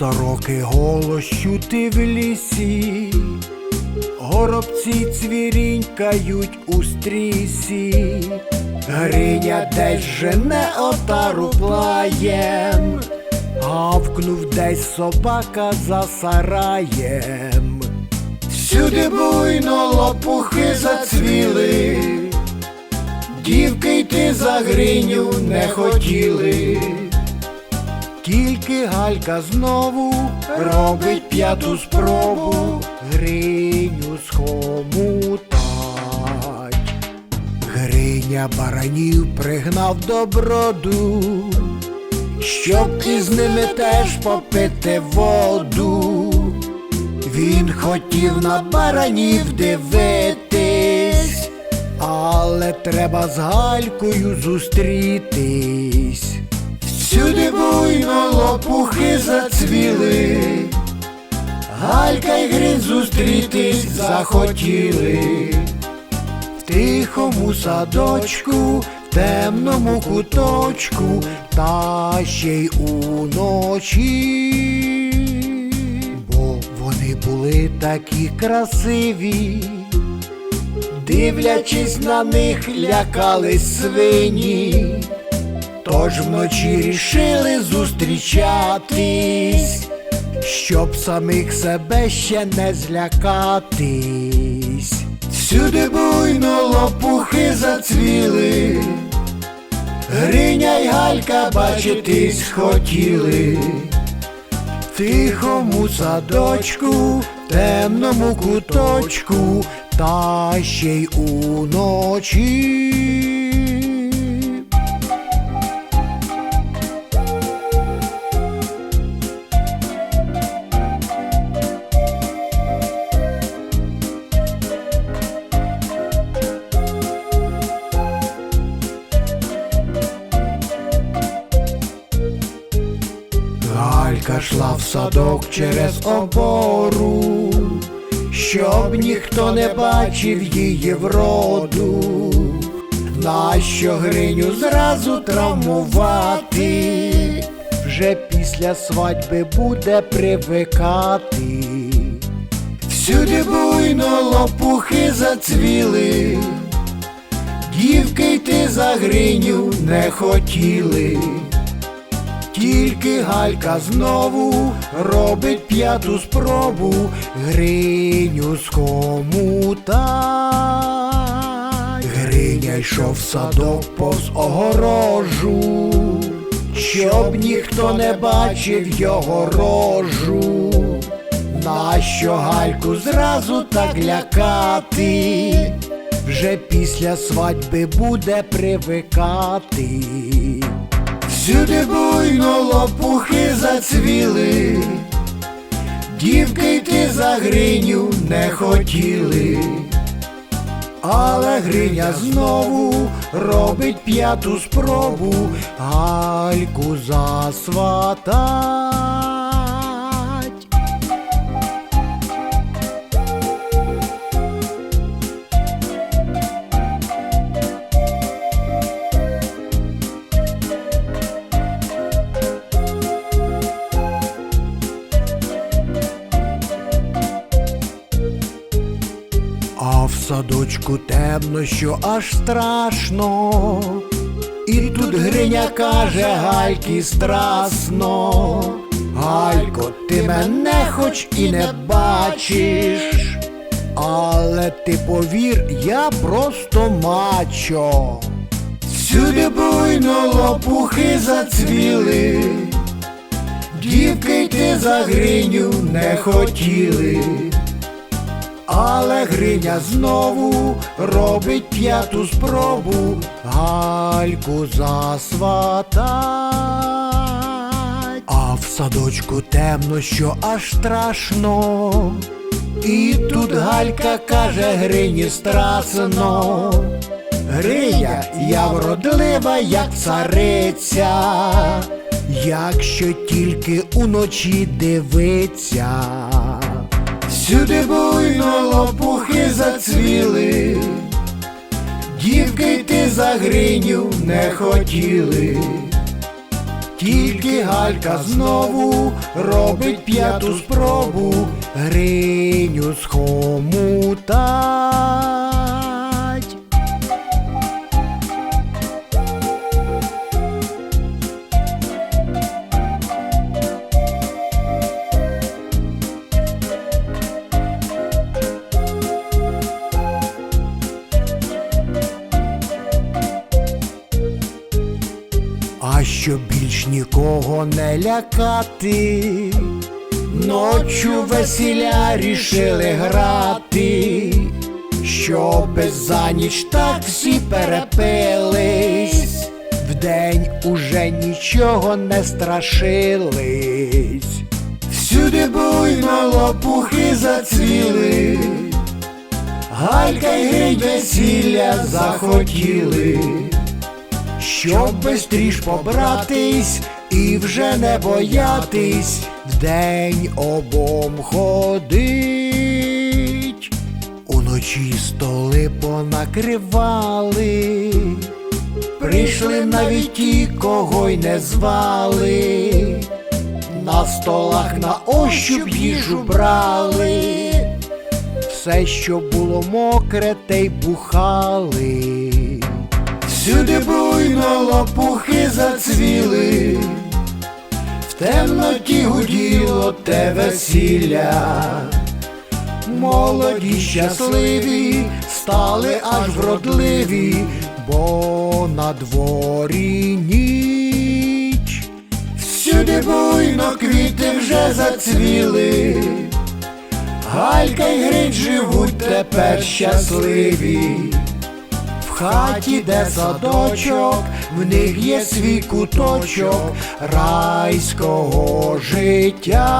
Сороки голос чути в лісі, горобці цвірінькають у стрісі, Гриня десь жене отару плаєм, гавкнув десь собака за сараєм. Всюди буйно лопухи зацвіли, дівки йти за гриню не хотіли. Тільки Галька знову робить п'яту спробу Гриню схомутать. Гриня баранів пригнав до броду, щоб із ними теж попити воду. Він хотів на баранів дивитись, але треба з Галькою зустрітись. Всюди буйно лопухи зацвіли, Галька й Грин зустрітись захотіли. В тихому садочку, в темному куточку, та ще й уночі, бо вони були такі красиві, дивлячись на них, лякались свині. Тож вночі рішили зустрічатись, щоб самих себе ще не злякатись. Всюди буйно лопухи зацвіли, Гриня й Галька бачитись хотіли. Тихому садочку, темному куточку, та ще й уночі. Галька шла в садок через обору, щоб ніхто не бачив її вроду, нащо Гриню зразу травмувати, вже після свадьби буде привикати. Всюди буйно лопухи зацвіли, дівки йти за Гриню не хотіли. Тільки Галька знову робить п'яту спробу Гриню скомутать. Гриня йшов в садок повз огорожу, щоб ніхто не бачив його рожу. Нащо Гальку зразу так лякати? Вже після свадьби буде привикати. Всюди буйно лопухи зацвіли, дівки йти за Гриню не хотіли, але Гриня знову робить п'яту спробу. Гальку засватать. В садочку темно, що аж страшно. І тут Гриня каже Гальки страсно. Галько, ти мене хоч і не бачиш, але ти повір, я просто мачо. Всюди буйно лопухи зацвіли, дівки йти за Гриню не хотіли. Але Гриня знову робить п'яту спробу Гальку засватать. А в садочку темно, що аж страшно. І тут Галька каже Грині страсно. Грия, я вродлива, як цариця, якщо тільки уночі дивиться. Всюди буйно лопухи зацвіли, дівки йти за Гриню не хотіли, Тільки Галька знову робить п'яту спробу Гриню схомутать. Щоб більш нікого не лякати, ночу весіля рішили грати, щоб за ніч так всі перепились, вдень уже нічого не страшились. Всюди буйно лопухи зацвіли, Галька й гринь весілля захотіли щоб бистріш побратись і вже не боятись вдень обом ходить. Уночі столи понакривали, прийшли навіть ті, кого й не звали, на столах на ощуп їжу брали, все, що було мокре, те й бухали. Всюди буйно лопухи зацвіли, в темноті гуділо те весілля, молоді щасливі стали аж вродливі, бо на дворі ніч. Всюди буйно квіти вже зацвіли, Галька й Гринь живуть тепер щасливі. Хаті, де садочок, в них є свій куточок райського життя.